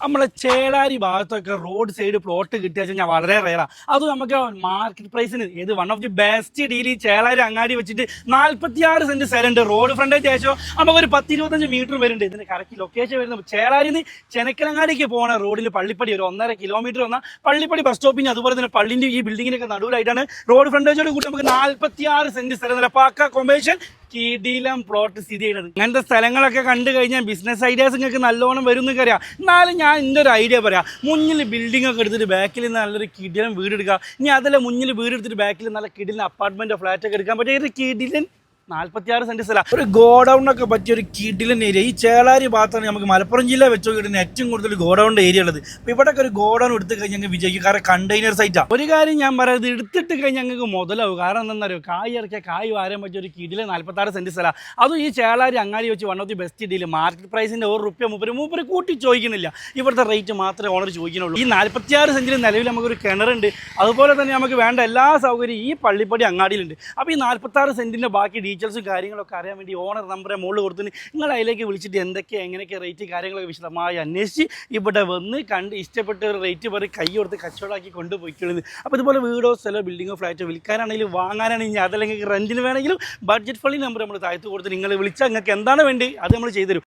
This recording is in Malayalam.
നമ്മളെ ചേളാരി ഭാഗത്തൊക്കെ റോഡ് സൈഡ് പ്ലോട്ട് കിട്ടിയ കഴിഞ്ഞാൽ വളരെ റയറാണ് അത് നമുക്ക് മാർക്കറ്റ് പ്രൈസിന് ഏത് one of the best deal ഈ ചേളാരി അങ്ങാടി വെച്ചിട്ട് നാല്പത്തിയാറ് സെന്റ് സ്ഥലമുണ്ട് റോഡ് ഫ്രണ്ടേജ് ശേഷം നമുക്ക് ഒരു പത്ത് ഇരുപത്തഞ്ച് മീറ്റർ വരുന്നുണ്ട്. ഇതിന് കറക്റ്റ് ലൊക്കേഷൻ വരുന്നത് ചേളാരിന്ന് ചെനക്കലങ്ങാടിക്ക് പോകണ റോഡിൽ പള്ളിപ്പടി ഒരു ഒന്നര കിലോമീറ്റർ വന്ന പള്ളിപ്പടി ബസ് സ്റ്റോപ്പിന് അതുപോലെ തന്നെ പള്ളിന്റെ ഈ ബിൽഡിങ്ങിനൊക്കെ നടുവിലായിട്ടാണ് റോഡ് ഫ്രണ്ടേജോട് കൂടി നമുക്ക് നാല്പത്തിയാറ് സെന്റ് സ്ഥലം നല്ല പാക്ക കൊമേഴ്ഷ്യൽ കിടിലം പ്ലോട്ട് സ്ഥിതി ചെയ്യുന്നത്. അങ്ങനത്തെ സ്ഥലങ്ങളൊക്കെ കണ്ടു കഴിഞ്ഞാൽ ബിസിനസ് ഐഡിയാസ് നിങ്ങൾക്ക് നല്ലോണം വരും എന്നൊക്കെ അറിയാം എന്നാലും ഞാൻ എന്റെ ഒരു ഐഡിയ പറയാം. മുന്നിൽ ബിൽഡിംഗ് ഒക്കെ എടുത്തിട്ട് ബാക്കിൽ നല്ലൊരു കിടിലൻ വീട് എടുക്കുക ഇനി അതല്ല മുന്നിൽ വീട് എടുത്തിട്ട് ബാക്കിൽ നല്ല കിടിലൻ അപ്പാർട്ട്മെന്റോ ഫ്ലാറ്റ് ഒക്കെ എടുക്കാൻ പറ്റിയ കിടിലൻ? നാല്പത്തിയാറ് സെന്റ് സ്ഥലം. ഒരു ഗോഡൗൺ ഒക്കെ പറ്റിയ ഒരു കിടിലൻ ഏരിയ ഈ ചേളാരി ഭാഗത്താണ് നമുക്ക് മലപ്പുറം ജില്ല വെച്ച് നോക്കിയിട്ട് ഏറ്റവും കൂടുതൽ ഗോഡൌണിന്റെ ഏരിയ ഉള്ളത്. അപ്പൊ ഇവിടെ ഒരു ഗോഡൗൺ എടുത്തു കഴിഞ്ഞാൽ വിജയിക്കും കാരണം കണ്ടെയ്നർ സൈറ്റാണ് ഒരു കാര്യം ഞാൻ പറയുന്നത് എടുത്തിട്ട് കഴിഞ്ഞാൽ ഞങ്ങൾക്ക് മുതലാവും. കാരണം എന്താണെന്നറിയോ? കായ് ഇറക്കിയ കായ് വാരാൻ പറ്റിയ ഒരു കിടിലെ നാല്പത്താറ് സെന്റ് സ്ഥലം. അതും ഈ ചേളാരി അങ്ങാടി വെച്ച് one of the best deal market പ്രൈസിന്റെ ഒരു റുപ്യ മുപ്പര് മൂപ്പര് കൂട്ടി ചോദിക്കുന്നില്ല. ഇവിടുത്തെ റേറ്റ് മാത്രമേ ഓണർ ചോദിക്കുന്നുള്ളൂ. ഈ നാല്പത്തിയാറ് സെന്റിൽ നിലവിൽ നമുക്കൊരു കിണറുണ്ട് അതുപോലെ തന്നെ നമുക്ക് വേണ്ട എല്ലാ സൗകര്യവും ഈ പള്ളിപ്പടി അങ്ങാടിയിലുണ്ട്. അപ്പോൾ ഈ നാല്പത്താറ് സെന്റിന്റെ ബാക്കി ഡീറ്റെയിൽസും കാര്യങ്ങളൊക്കെ അറിയാൻ വേണ്ടി ഓണർ നമ്പറെ മുകളിൽ കൊടുത്തിന് നിങ്ങൾ അതിലേക്ക് വിളിച്ചിട്ട് എന്തൊക്കെ എങ്ങനെയൊക്കെ റേറ്റ് കാര്യങ്ങളൊക്കെ വിശദമായി അന്വേഷിച്ച് ഇവിടെ വന്ന് കണ്ട് ഇഷ്ടപ്പെട്ട ഒരു റേറ്റ് പറഞ്ഞ് കൈ കൊടുത്ത് കച്ചവടമാക്കി കൊണ്ടുപോയിക്കുന്നത് അപ്പോൾ ഇതുപോലെ വീടോ സ്ഥലമോ ബിൽഡിങ്ങോ ഫ്ലാറ്റോ വിൽക്കാനാണെങ്കിലും വാങ്ങാനാണെങ്കിൽ അതല്ലെങ്കിൽ റെന്റിന് വേണമെങ്കിലും ബഡ്ജറ്റ് ഫള്ളി നമ്പർ നമ്മൾ താഴ്ത്തു കൊടുത്ത് നിങ്ങൾ വിളിച്ചാൽ നിങ്ങൾക്ക് എന്താണ് വേണ്ടി അത് നമ്മൾ ചെയ്തുതരും.